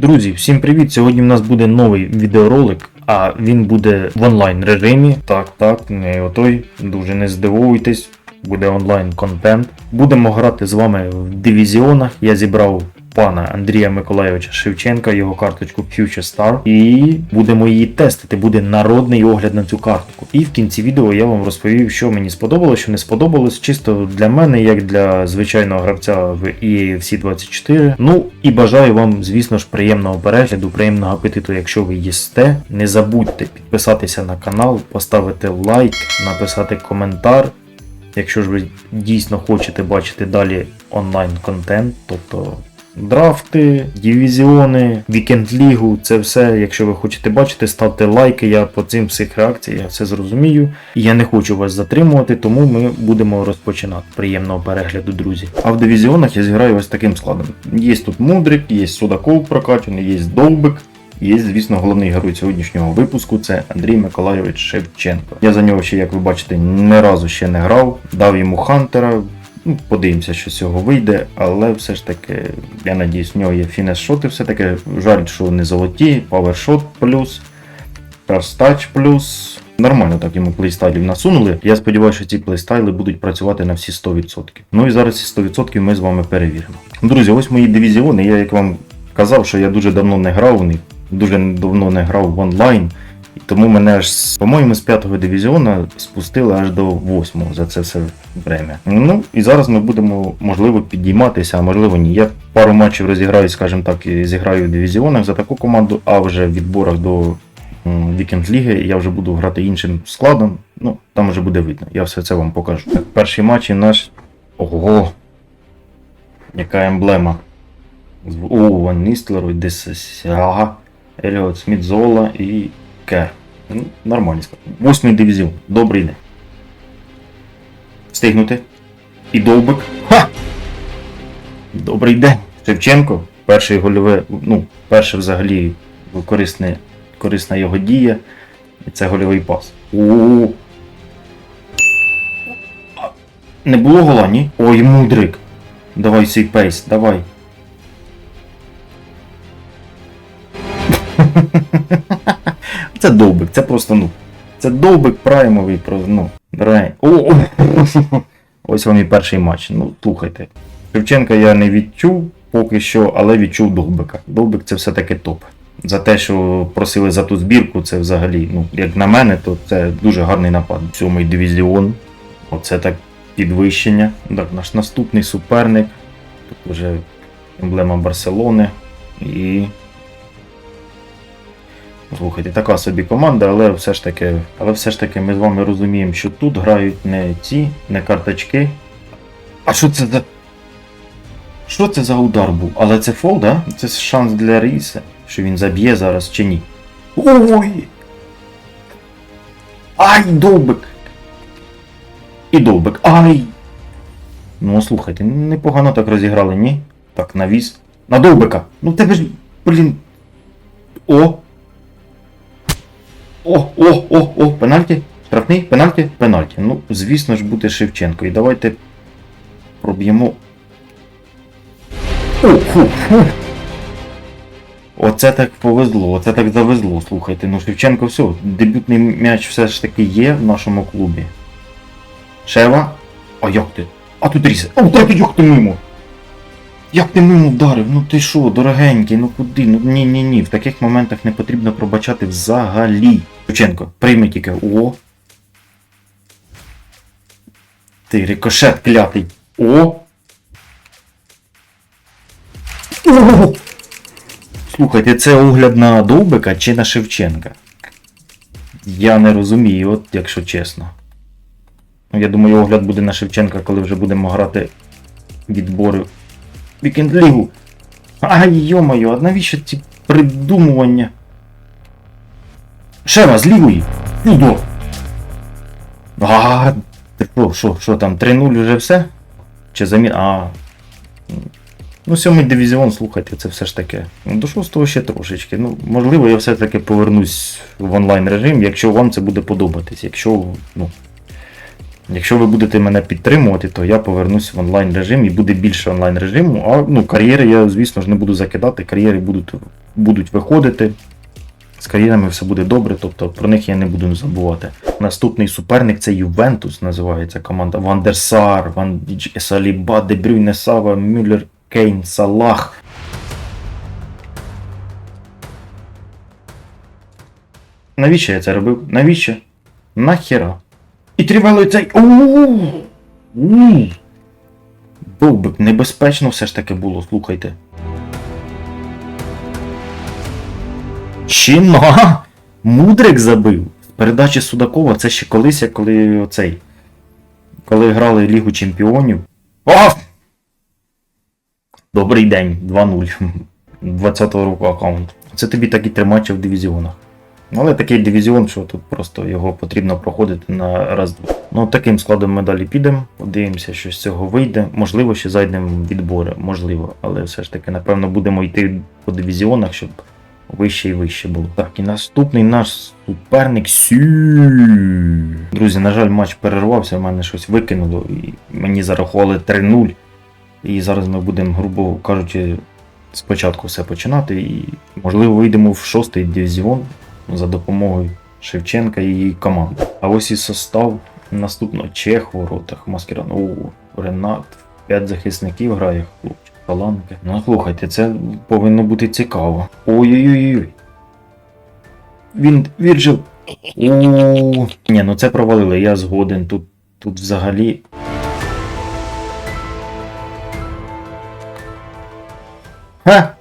Друзі, всім привіт! Сьогодні в нас буде новий відеоролик, а він буде в онлайн режимі. Так, так, не отой, дуже не здивуйтесь, буде онлайн контент. Будемо грати з вами в дивізіонах. Я зібрав пана Андрія Миколайовича Шевченка, його карточку Future Star, і будемо її тестити. Буде народний огляд на цю картку. І в кінці відео я вам розповів, що мені сподобалось, що не сподобалось, чисто для мене, як для звичайного гравця в EAFC 24. Ну і бажаю вам, звісно ж, приємного перегляду, приємного апетиту, якщо ви їсте. Не забудьте підписатися на канал, поставити лайк, написати коментар. Якщо ж ви дійсно хочете бачити далі онлайн контент, тобто драфти, дивізіони, вікенд лігу, це все. Якщо ви хочете бачити, ставте лайки. Я по цим всіх реакціях я все зрозумію. І я не хочу вас затримувати, тому ми будемо розпочинати. Приємного перегляду, друзі. А в дивізіонах я зіграю ось таким складом. Є тут Мудрик, є Судаков прокачаний, є Довбик. Є, звісно, головний герой сьогоднішнього випуску це Андрій Миколайович Шевченко. Я за нього ще, як ви бачите, ні разу ще не грав. Дав йому Хантера. Ну, подивимося, що з цього вийде, але все ж таки, я надіюсь, в нього є фінес-шоти все-таки. Жаль, що не золоті, павершот плюс, Touch плюс. Нормально так йому плейстайлів насунули. Я сподіваюся, що ці плейстайли будуть працювати на всі 100%. Ну і зараз ці 100% ми з вами перевіримо. Друзі, ось мої дивізіони. Я як вам казав, що я дуже давно не грав в них, дуже давно не грав в онлайн. Тому мене аж, по-моєму, з 5-го дивізіону спустили аж до 8-го за це все время. Ну і зараз ми будемо, можливо, підійматися, а можливо ні. Я пару матчів розіграю, скажімо так, і зіграю в дивізіонах за таку команду, а вже в відборах до Вікенд Ліги я вже буду грати іншим складом. Ну, там вже буде видно. Я все це вам покажу. Так, перший матч наш. Ого! Яка емблема. О, Ван Ністлерой, Десага, Еліот Сміт Зола і Кер. Ну, Нормальний склад. Восьмий дивізіон. Добрий день. Встигнути. І довбик. Ха! Добрий день. Шевченко. Перший гольове, ну, перше взагалі корисне, корисна його дія. І це гольовий пас. О. А, Не було гола, ні? Ой, мудрик. Давай свій пейс, давай. Це довбик, це просто, ну. Це довбик праймовий, ну. Рей. О, о, Ось вам і перший матч. Ну, слухайте. Шевченка я не відчув поки що, але відчув довбика. Довбик це все-таки топ. За те, що просили за ту збірку, це взагалі, ну, як на мене, то це дуже гарний напад. Сьомий дивізіон. Оце так підвищення. Так, наш наступний суперник. Тут вже емблема Барселони. І Слухайте, така собі команда, але все ж таки, але все ж таки ми з вами розуміємо, що тут грають не ці, не карточки. А що це за. Що це за удар був? Але це фол, да? Це шанс для Ріса, що він заб'є зараз чи ні. Ой! Ай, довбик! І довбик. Ай! Ну, слухайте, непогано так розіграли, ні? Так, навіс. На довбика! Ну тебе ж, блін. О! О, о, о, о, пенальті. Штрафний, пенальті, пенальті. Ну, звісно ж, буде Шевченко. І давайте проб'ємо. О, фу, фу. Оце так повезло, оце так завезло, слухайте. Ну, Шевченко все, дебютний м'яч все ж таки є в нашому клубі. Шева. А як ти? А тут ріс. О, так як ти мимо? Як ти мимо вдарив? Ну ти що, дорогенький, ну куди? Ну ні, ні, ні. В таких моментах не потрібно пробачати взагалі. Шевченко, прийми тільки. О. Ти рикошет клятий. О. О! Слухайте, це огляд на Довбика чи на Шевченка? Я не розумію, от якщо чесно. Ну, Я думаю, огляд буде на Шевченка, коли вже будемо грати відбори Вікенд Лігу. Ай, йо-моє, а навіщо ці придумування? Шева, з лівої! Фудо! А, ти що, що, там, 3-0 вже все? Чи замін. А. Ну, сьомий дивізіон, слухайте, це все ж таке. Ну, до шостого ще трошечки. Ну, можливо, я все-таки повернусь в онлайн режим, якщо вам це буде подобатись. Якщо, ну, Якщо ви будете мене підтримувати, то я повернусь в онлайн режим і буде більше онлайн режиму. А ну, кар'єри я, звісно ж, не буду закидати. Кар'єри будуть будуть виходити. З кар'єрами все буде добре, тобто про них я не буду забувати. Наступний суперник це Ювентус, називається команда Ван дер Сар, Ван Саліба, Де Брюйне, Сава, Мюллер, Кейн, Салах. Навіщо я це робив? Навіщо? Нахера? І тривало цей. Ууу! Довбик, небезпечно все ж таки було, слухайте. Чина! Мудрик забив. Передачі Судакова це ще колись, коли оцей. Коли грали Лігу Чемпіонів. О! Добрий день, 2-0. 20-го року аккаунт. Це тобі такі три матчі в дивізіонах. Але такий дивізіон, що тут просто його потрібно проходити на раз-два. Ну, таким складом ми далі підемо, подивимося, що з цього вийде. Можливо, ще зайдемо в відбори, можливо, але все ж таки, напевно, будемо йти по дивізіонах, щоб вище і вище було. Так, і наступний наш суперник Сю. Друзі, на жаль, матч перервався, в мене щось викинуло, і мені зарахували 3-0. І зараз ми будемо, грубо кажучи, спочатку все починати, і можливо вийдемо в шостий дивізіон за допомогою Шевченка і її команди. А ось і состав наступного Чех в воротах, Маскеран, о, Ренат, 5 захисників грає хлопчик, Паланки. Ну слухайте, це повинно бути цікаво. Ой-ой-ой. Він Вірджил. О, ні, ну це провалили, я згоден. Тут, тут взагалі. Ха!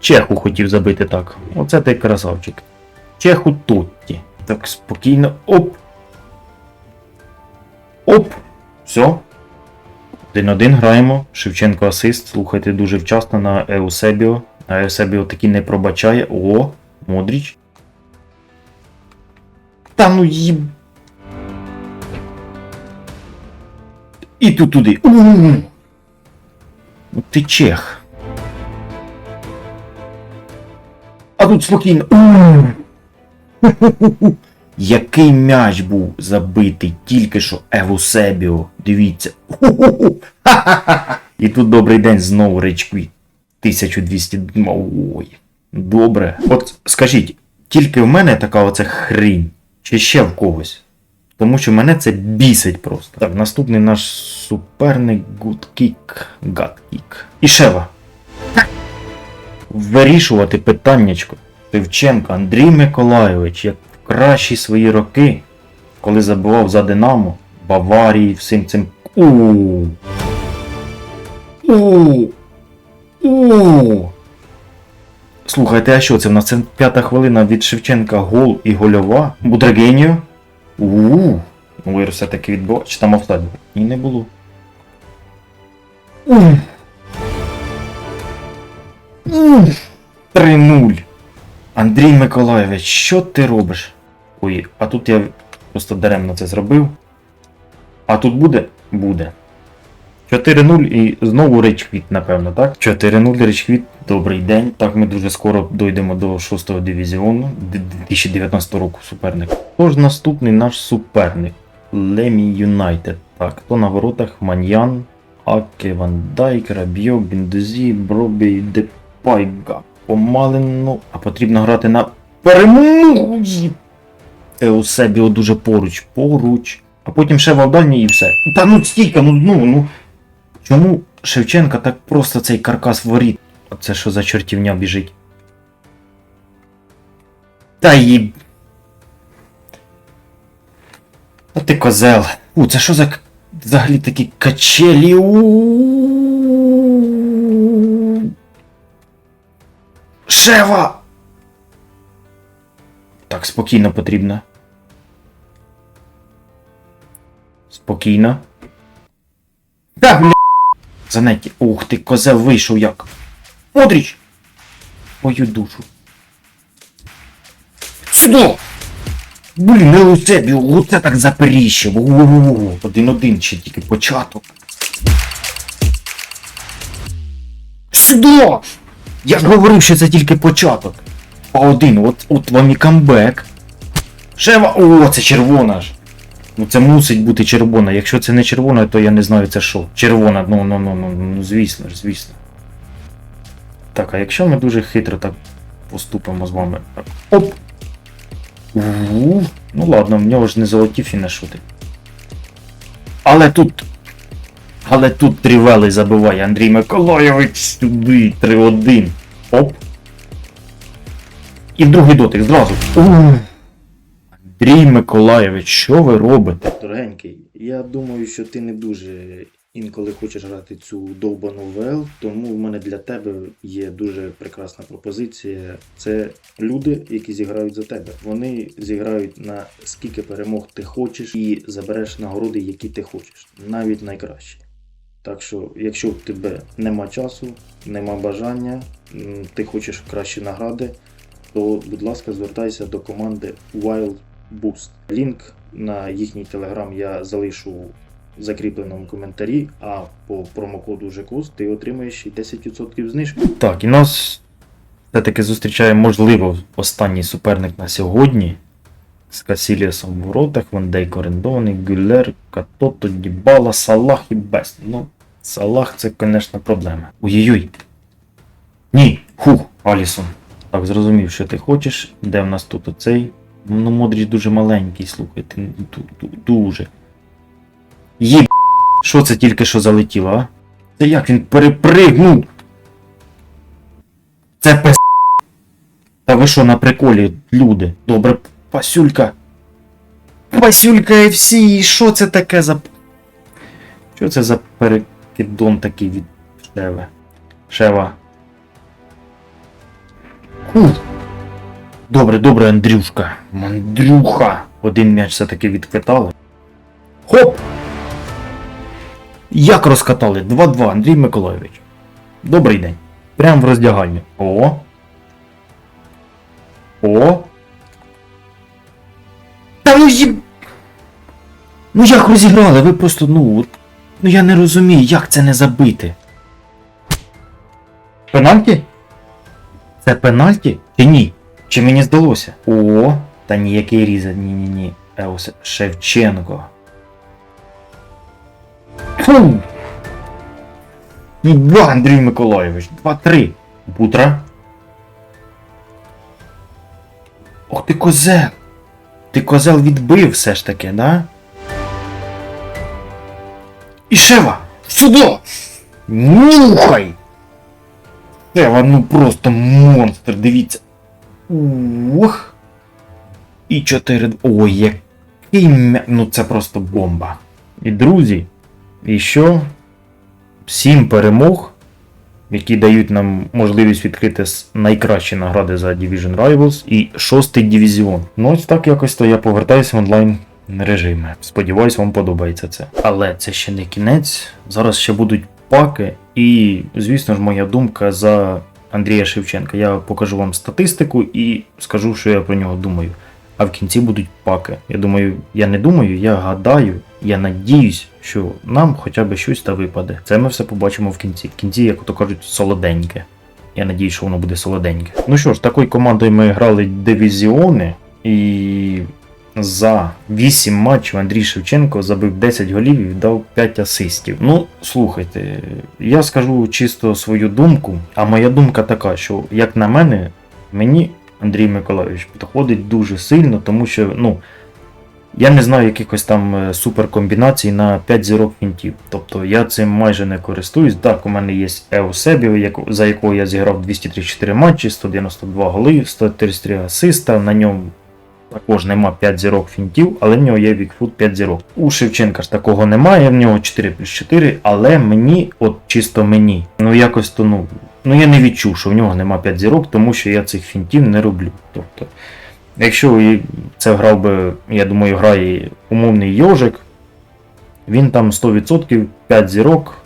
Чеху хотів забити так. Оце ти красавчик. Чеху Тотті. Так спокійно. Оп. Оп. Все. Один-один граємо. Шевченко асист. Слухайте дуже вчасно на Еусебіо. А Еусебіо таки не пробачає. О, Модріч. Та ну їб. І тут туди. у Ну ти чех. Тут спокійно. Який м'яч був забитий тільки що Евусебіо. Дивіться. І тут добрий день знову речквіт. 1200. Ой. Добре. От скажіть, тільки в мене така оця хрінь, чи ще в когось? Тому що мене це бісить просто. Так, наступний наш суперник Гудкік. Гадкік. Ішева. Вирішувати питаннячко. Шевченко Андрій Миколайович, як в кращі свої роки, коли забивав за Динамо, Баварії, всім цим. у у у Слухайте, а що це? В нас це п'ята хвилина від Шевченка гол і гольова. Будрагеніо. у Ну, ви все-таки відбував. Чи там офсайд? Ні, не було. У. У. 3-0. Андрій Миколайович, що ти робиш? Ой, а тут я просто даремно це зробив. А тут буде? Буде. 4-0 і знову речквіт, напевно, так? 4-0 речквіт, добрий день. Так, ми дуже скоро дойдемо до 6-го дивізіону 2019 року суперник. Тож наступний наш суперник Лемі Юнайтед. Так, хто на воротах? Маньян, Аке, Ван Дайк, Рабьо, Біндузі, Бробі, Депайга. Помалено, а потрібно грати на перемогу. Еусебіо дуже поруч, поруч. А потім ще Валдані і все. Та ну стільки, ну ну ну. Чому Шевченка так просто цей каркас воріт? Оце що за чортівня біжить? Та їб. А ти козел. У, це що за взагалі такі качелі? Шева! Так, спокійно потрібно. Спокійно. Да, бля. Занеті. Ух ти, козел вийшов як. Модріч! Мою душу. Сюди! Блін, не у себе, оце так заперіщив. Один-один ще тільки початок. Сюди! Я ж говорив, що це тільки початок. А один, от, от вам і камбек. Шева! О, це червона ж. Ну це мусить бути червона. Якщо це не червона, то я не знаю це що. Червона, ну ну ну ну, ну звісно ж, звісно. Так, а якщо ми дуже хитро так поступимо з вами. Оп! У, Ну ладно, в нього ж не золоті фінішути. Але тут. Але тут трівелий забиває Андрій Миколайович сюди 3-1. Оп. І другий дотик зразу. Андрій Миколайович, що ви робите? Дорогенький, я думаю, що ти не дуже інколи хочеш грати цю довбану ВЛ, тому в мене для тебе є дуже прекрасна пропозиція. Це люди, які зіграють за тебе. Вони зіграють на скільки перемог ти хочеш і забереш нагороди, які ти хочеш, навіть найкращі. Так що, якщо в тебе нема часу, нема бажання, ти хочеш кращі награди, то, будь ласка, звертайся до команди Wild Boost. Лінк на їхній телеграм я залишу в закріпленому коментарі, а по промокоду ЖКУС ти отримаєш і 10% знижки. Так, і нас все-таки зустрічає, можливо, останній суперник на сьогодні. З Касіліасом в воротах, Вандейко орендований, Гюллер, Катото, Дібала, Салах і Бест. Ну, Салах це, звісно, проблема. Ой-ой-ой. Ні, хух, Алісон. Так, зрозумів, що ти хочеш. Де в нас тут оцей? Ну, Модріч дуже маленький, слухайте. ну, ду- ду- Дуже. Їб. Що це тільки що залетіло, а? Це як він перепригнув? Це пес. Та ви що на приколі, люди? Добре, пасюлька. Пасюлька FC, і що це таке за. Що це за перекидон такий від Шеви? Шева. Фу. Добре, добре, Андрюшка. Андрюха. Один м'яч все-таки відквитали. Хоп! Як розкатали? 2-2, Андрій Миколайович. Добрий день. Прям в роздягальні. О. О. Ну їб... Ну як розіграли? Ви просто, ну. от- Ну я не розумію, як це не забити. Пенальті? Це пенальті? Чи ні? Чи мені здалося? О, та ніякий різа, ні-ні-ні. Еус Шевченко. Фу! Іба, Андрій Миколайович, 2-3. Бутра. Ох ти козел! Ти козел відбив все ж таки, да? І Шева! Сюди! Нюхай! Шева, ну просто монстр, дивіться. Ух. І 4. Ой, який м'я... Ну це просто бомба. І друзі, і що? Сім перемог, які дають нам можливість відкрити найкращі награди за Division Rivals і шостий дивізіон. Ну ось так якось то я повертаюся в онлайн режими. Сподіваюсь, вам подобається це. Але це ще не кінець. Зараз ще будуть паки, і, звісно ж, моя думка за Андрія Шевченка. Я покажу вам статистику і скажу, що я про нього думаю. А в кінці будуть паки. Я думаю, я не думаю, я гадаю, я надіюсь, що нам хоча б щось та випаде. Це ми все побачимо в кінці. В кінці, як то кажуть, солоденьке. Я надіюсь, що воно буде солоденьке. Ну що ж, такою командою ми грали дивізіони, і за 8 матчів Андрій Шевченко забив 10 голів і віддав 5 асистів. Ну, слухайте, я скажу чисто свою думку, а моя думка така, що, як на мене, мені Андрій Миколайович підходить дуже сильно, тому що, ну. Я не знаю якихось там е, суперкомбінацій на 5 зірок фінтів. Тобто я цим майже не користуюсь. Так, у мене є Еусебів, за якого я зіграв 234 матчі, 192 голи, 133 асиста. На ньому також нема 5 зірок фінтів, але в нього є Вікфут 5 зірок. У Шевченка ж такого немає, в нього 4 плюс 4, але мені, от чисто мені, ну якось то ну. Ну я не відчув, що в нього нема 5 зірок, тому що я цих фінтів не роблю. Тобто, якщо це грав би, я думаю, грає умовний йожик, він там 100% 5 зірок.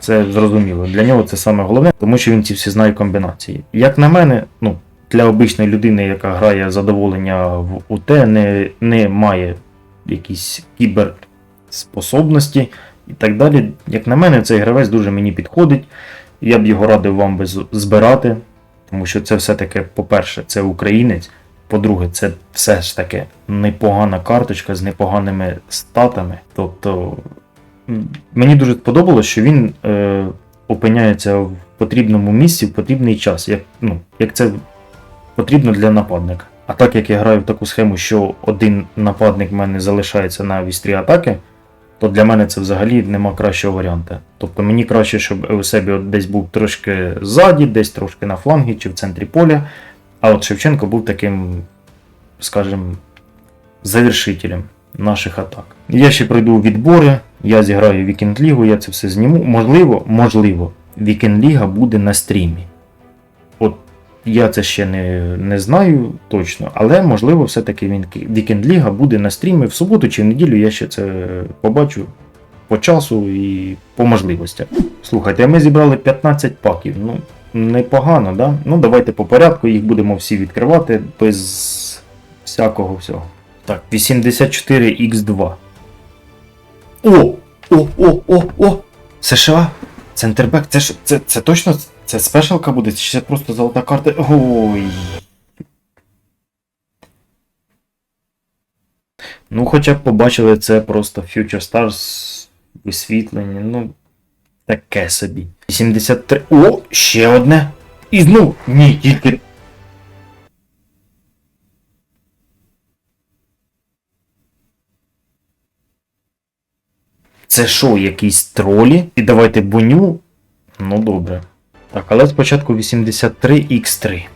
Це зрозуміло. Для нього це саме головне, тому що він ці всі знає комбінації. Як на мене, ну, для обичної людини, яка грає задоволення в УТ, не, не має якісь кіберспособності і так далі. Як на мене, цей гравець дуже мені підходить. Я б його радив вам би збирати, тому що це все-таки, по-перше, це українець. По-друге, це все ж таки непогана карточка з непоганими статами. Тобто мені дуже сподобалось, що він е, опиняється в потрібному місці в потрібний час, як, ну, як це потрібно для нападника. А так як я граю в таку схему, що один нападник в мене залишається на вістрі атаки, то для мене це взагалі нема кращого варіанту. Тобто мені краще, щоб у себе десь був трошки ззаді, десь трошки на флангі чи в центрі поля. А от Шевченко був таким, скажімо, завершителем наших атак. Я ще пройду відбори, я зіграю Вікенд Лігу, я це все зніму. Можливо, можливо, Вікенд Ліга буде на стрімі. От я це ще не, не знаю точно, але можливо, все-таки Вікенд Ліга буде на стрімі в суботу чи в неділю, я ще це побачу по часу і по можливостях. Слухайте, ми зібрали 15 паків. Ну, непогано, да? Ну, давайте по порядку, їх будемо всі відкривати без всякого всього. Так, 84Х2. О! О, о, о, о! США! Центрбек, це ж це, це точно це спешалка буде, чи це просто золота карта? Ой. Ну, хоча б побачили це просто Future Stars висвітлення, ну. Таке собі. 83. О, ще одне. І знов. Ні, тільки. Це що, якісь тролі? І давайте буню. Ну добре. Так, але спочатку 83Х3.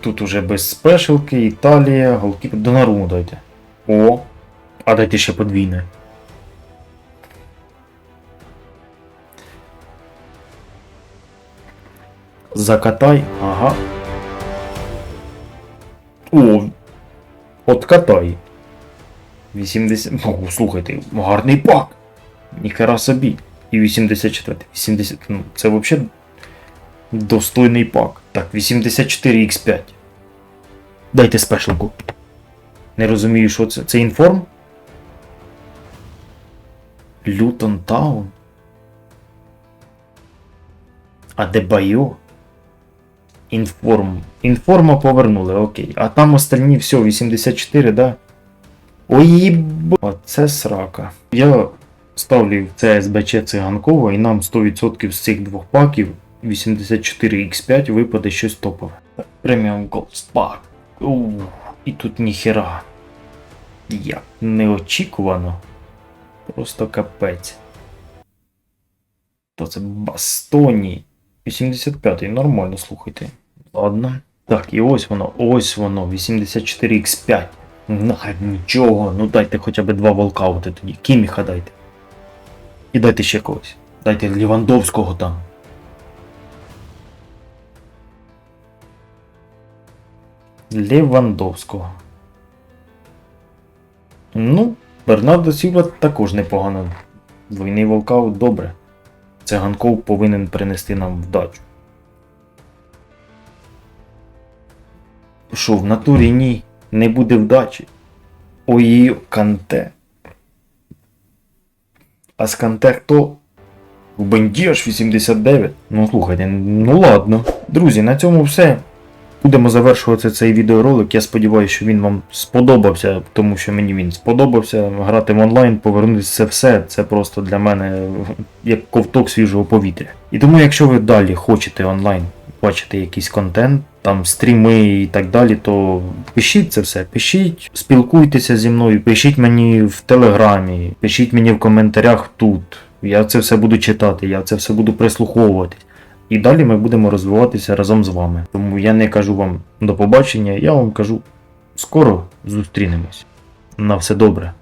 Тут уже без спешилки, Італія, голкіпер. Донаруму дайте. О. А дайте ще подвійне. Закатай. Ага. О. Откатай. 80. О, слухайте, гарний пак. Ніхера собі. І 84. 80. Ну, це взагалі достойний пак. Так, 84Х5. Дайте спешлку. Не розумію, що це. Це інформ? Лютон Таун? Адебайо? Інформ. Інформа повернули, окей. А там остальні все, 84, да? Ой. Оце срака. Я ставлю в ЦСБЧ циганково і нам 100% з цих двох паків 84Х5 випаде щось топове. Преміум Gold. Ух, і тут ніхера. Як неочікувано. Просто капець. То це Бастоні. 85-й, нормально, слухайте. Ладно. Так, і ось воно, ось воно, 84Х5. Нахай нічого, ну дайте хоча б два волкаути тоді. Кіміха дайте. І дайте ще когось. Дайте Лівандовського там. Левандовського. Ну, Бернардо Сілва також непогано. Двойний волкаут добре. Циганков повинен принести нам вдачу. Що, в натурі ні, не буде вдачі. Ой, канте. А з канте хто? В Бенді аж 89. Ну слухайте, ну ладно. Друзі, на цьому все. Будемо завершувати цей відеоролик. Я сподіваюся, що він вам сподобався, тому що мені він сподобався. Грати в онлайн, повернутися це все. Це просто для мене як ковток свіжого повітря. І тому, якщо ви далі хочете онлайн бачити якийсь контент, там стріми і так далі, то пишіть це все, пишіть, спілкуйтеся зі мною, пишіть мені в телеграмі, пишіть мені в коментарях тут. Я це все буду читати, я це все буду прислуховуватись. І далі ми будемо розвиватися разом з вами. Тому я не кажу вам до побачення, я вам кажу скоро зустрінемось. На все добре.